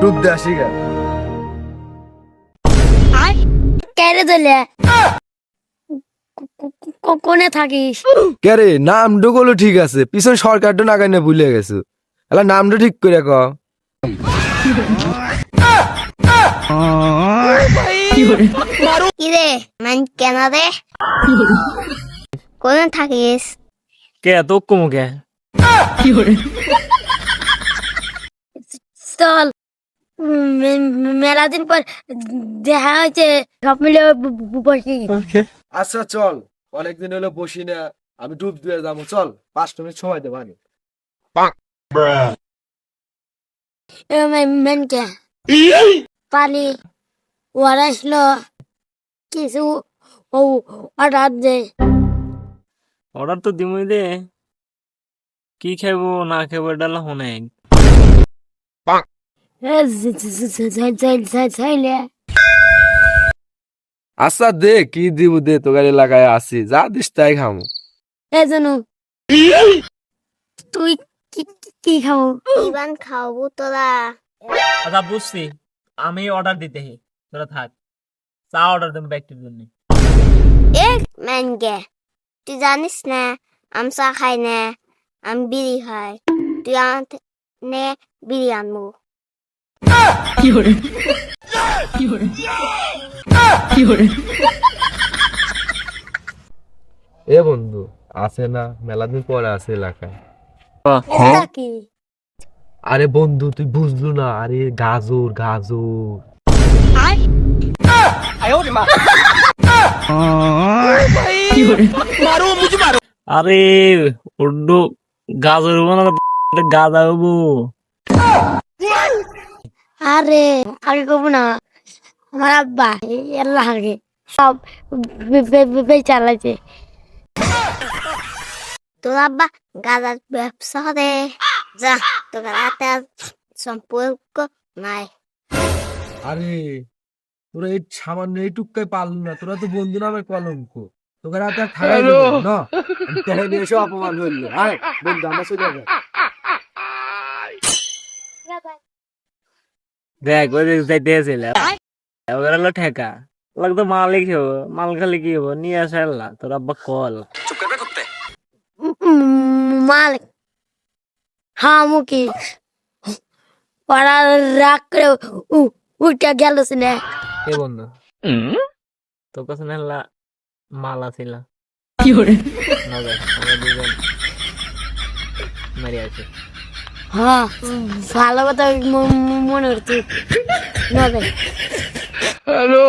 ডুব দে আসি গা কেড়ে দিলে কোনে থাকিস? কে রে নাম ডুগলো ঠিক আছে পিছন সরকারটা নাগাই না ভুলে গেছো। এলা নামটা ঠিক করে ক। কিরে মান কেন রে? কোনে থাকিস? কে তো কমুকে চল মেলা দিন পর দেখা হয়েছে সব মিলে বসি। আচ্ছা চল। অনেকদিন হলো বসি না আমি ডুব দিয়ে যাব। চল পাঁচ মিনিট সময় দেবো আমি। মেনকে। পালি ওরা আসলো কিছু ও অর্ডার দে। অর্ডার তো দিমই দে। কি খাইবো না খাইবো এটা হলো অনেক। চাইলে আচ্ছা দে কি দিব দে তোকার এলাকায় আসি যা দিস তাই খামো। এই জন্য তুই কি কি খাব ইবান খাব তোরা। আচ্ছা বুঝছি। আমি অর্ডার দিতে হি তোরা থাক। চা অর্ডার দেবো ব্যক্তির জন্য। এক ম্যানকে তুই জানিস না আমি চা খাই না আমি বিড়ি খাই। তুই আমার নে বিড়ি আনব। এ বন্ধু আছে না? মেলা দিন পরে আছে এলাকায়। কি আরে বন্ধু তুই বুঝলু না? আরে গাজর গাজর। আরে অন্য গাজর হব না হব। আরে আগে কব না। আমার আব্বা এল্লা আগে সব চালাইছে। তোর আব্বা গাদার ব্যবসা করে। যা তোর হাতে সম্পর্ক নাই। আরে তোরা এই সামান্য এইটুকাই পারলু না। তোরা তো বন্ধু নামে কলঙ্ক। তোকে রাতে দেবো না আমি তোকে নিয়ে এসে অপমান হইল আয় বন্ধু আমরা চলে যাব দেখ ওই যে যাইতে এসেছিল ওদের হলো ঠেকা। লাগতো মালিক হব মাল খালি কি হব নিয়ে আসে আল্লাহ তোর আব্বা কল। মালিক। হ্যাঁ মুখি। ওরা রাগ করে উ- উঠে গেল সিনে। এ বন্ধু তোর কাছে না মাল না আমরা দুজন মারি আছি। হ্যাঁ ভালো কথা মনে করছি। নবে। হ্যালো।